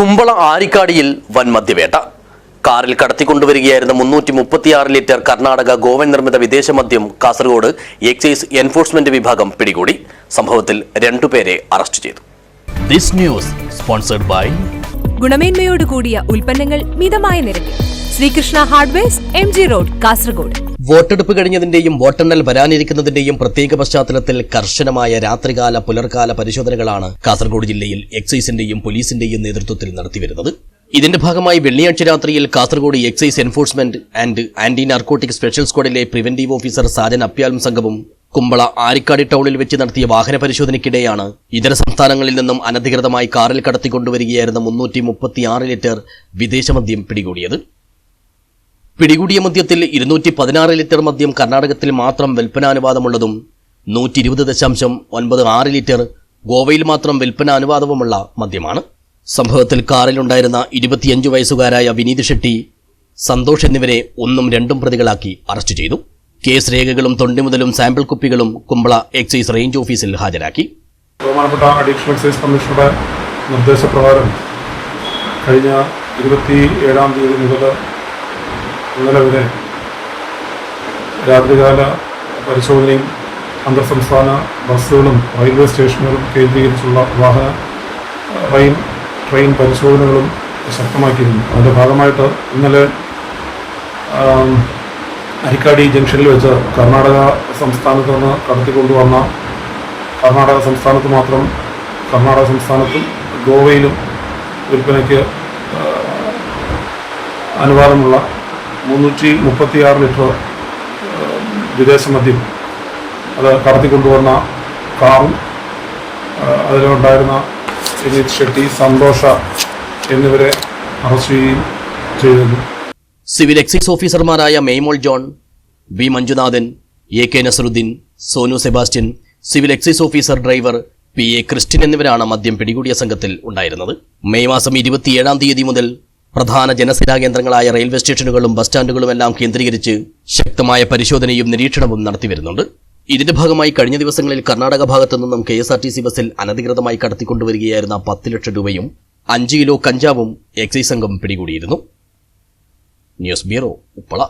കുമ്പള ആരിക്കാടിയിൽ വൻ മദ്യവേട്ട. കാറിൽ കടത്തിക്കൊണ്ടുവരികയായിരുന്ന മുന്നൂറ്റി മുപ്പത്തിയാറ് ലിറ്റർ കർണാടക ഗോവൻ നിർമ്മിത വിദേശ മദ്യം കാസർഗോഡ് എക്സൈസ് എൻഫോഴ്സ്മെന്റ് വിഭാഗം പിടികൂടി. സംഭവത്തിൽ രണ്ടുപേരെ അറസ്റ്റ് ചെയ്തു. ദിസ് ന്യൂസ് സ്പോൺസർഡ് ബൈ ഗുണമേന്മയോട് കൂടിയ ഉൽപ്പന്നങ്ങൾ മിതമായ നിരക്കിൽ. Sreekrishna hardware M G road Kasaragod. വോട്ടെടുപ്പ് കഴിഞ്ഞതിന്റെയും വോട്ടെണ്ണൽ വരാനിരിക്കുന്നതിന്റെയും പ്രത്യേക പശ്ചാത്തലത്തിൽ കർശനമായ രാത്രികാല പുലർകാല പരിശോധനകളാണ് കാസർഗോഡ് ജില്ലയിൽ എക്സൈസിന്റെയും പോലീസിന്റെയും നേതൃത്വത്തിൽ നടത്തിവരുന്നത്. ഇതിന്റെ ഭാഗമായി വെള്ളിയാഴ്ച രാത്രിയിൽ Kasaragod excise enforcement and anti narcotic special സ്ക്വാഡിലെ preventive officer Sajan അപ്യാലും സംഘവും കുമ്പള ആരിക്കാടി ടൗണിൽ വെച്ച് നടത്തിയ വാഹന പരിശോധനയ്ക്കിടെയാണ് ഇതര സംസ്ഥാനങ്ങളിൽ നിന്നും അനധികൃതമായി കാറിൽ കടത്തിക്കൊണ്ടുവരികയായിരുന്ന മുന്നൂറ്റി മുപ്പത്തിയാറ് ലിറ്റർ വിദേശമദ്യം പിടികൂടിയത്. പിടികൂടിയ മദ്യത്തിൽ ഇരുന്നൂറ്റി പതിനാറ് ലിറ്റർ മദ്യം കർണാടകത്തിൽ മാത്രം വിൽപ്പനാനുവാദമുള്ളതും നൂറ്റി ഇരുപത് ദശാംശം ഒൻപത് ആറ് ലിറ്റർ ഗോവയിൽ മാത്രം വിൽപ്പനാനുവാദവുമുള്ള മദ്യമാണ്. സംഭവത്തിൽ കാറിലുണ്ടായിരുന്ന ഇരുപത്തിയഞ്ച് വയസ്സുകാരായ വിനീത് ഷെട്ടി സന്തോഷ് എന്നിവരെ ഒന്നും രണ്ടും പ്രതികളാക്കി അറസ്റ്റ് ചെയ്തു. കേസ് രേഖകളും തൊണ്ടിമുതലും സാമ്പിൾ കുപ്പികളും കുമ്പള എക്സൈസ് റേഞ്ച് ഓഫീസിൽ ഹാജരാക്കി. ബഹുമാനപ്പെട്ട അഡീഷണൽ എക്സൈസ് കമ്മീഷണറുടെ നിർദ്ദേശപ്രകാരം കഴിഞ്ഞ ഇരുപത്തി ഏഴാം തീയതി മുതൽ ഇന്നലെ വരെ രാത്രികാല പരിശോധനയും അന്തർ സംസ്ഥാന ബസ്സുകളും റെയിൽവേ സ്റ്റേഷനുകളും കേന്ദ്രീകരിച്ചുള്ള വാഹന ട്രെയിൻ ട്രെയിൻ പരിശോധനകളും ശക്തമാക്കിയിരുന്നു. അതിന്റെ ഭാഗമായിട്ട് ഇന്നലെ അരിക്കാടി ജംഗ്ഷനിൽ വെച്ച് കർണാടക സംസ്ഥാനത്ത് നിന്ന് കടത്തിക്കൊണ്ടുവന്ന കർണാടക സംസ്ഥാനത്ത് മാത്രം കർണാടക സംസ്ഥാനത്തും ഗോവയിലും വിൽപ്പനയ്ക്ക് അനുവാദമുള്ള മുന്നൂറ്റി മുപ്പത്തിയാറ് ലിറ്റർ വിദേശ മദ്യം അത് കടത്തിക്കൊണ്ടുവന്ന കാറും അതിലുണ്ടായിരുന്ന വിനീത് ഷെട്ടി സന്തോഷ എന്നിവരെ അറസ്റ്റ് ചെയ്യുകയും ചെയ്തിരുന്നു. സിവിൽ എക്സൈസ് ഓഫീസർമാരായ Maymol John B Manjunathan A K Nasarudheen Sonu Sebastian civil excise officer driver P A Christin എന്നിവരാണ് മദ്യം പിടികൂടിയ സംഘത്തിൽ ഉണ്ടായിരുന്നത്. മെയ് മാസം ഇരുപത്തിയേഴാം തീയതി മുതൽ പ്രധാന ജനസേനാ കേന്ദ്രങ്ങളായ റെയിൽവേ സ്റ്റേഷനുകളും ബസ് സ്റ്റാൻഡുകളുമെല്ലാം കേന്ദ്രീകരിച്ച് ശക്തമായ പരിശോധനയും നിരീക്ഷണവും നടത്തിവരുന്നുണ്ട്. ഇതിന്റെ ഭാഗമായി കഴിഞ്ഞ ദിവസങ്ങളിൽ കർണാടക ഭാഗത്തു നിന്നും K S R T C ബസ്സിൽ അനധികൃതമായി കടത്തിക്കൊണ്ടുവരികയായിരുന്ന പത്ത് ലക്ഷം രൂപയും അഞ്ച് കിലോ കഞ്ചാവും എക്സൈസ് സംഘം പിടികൂടിയിരുന്നു. News bureau Uppala.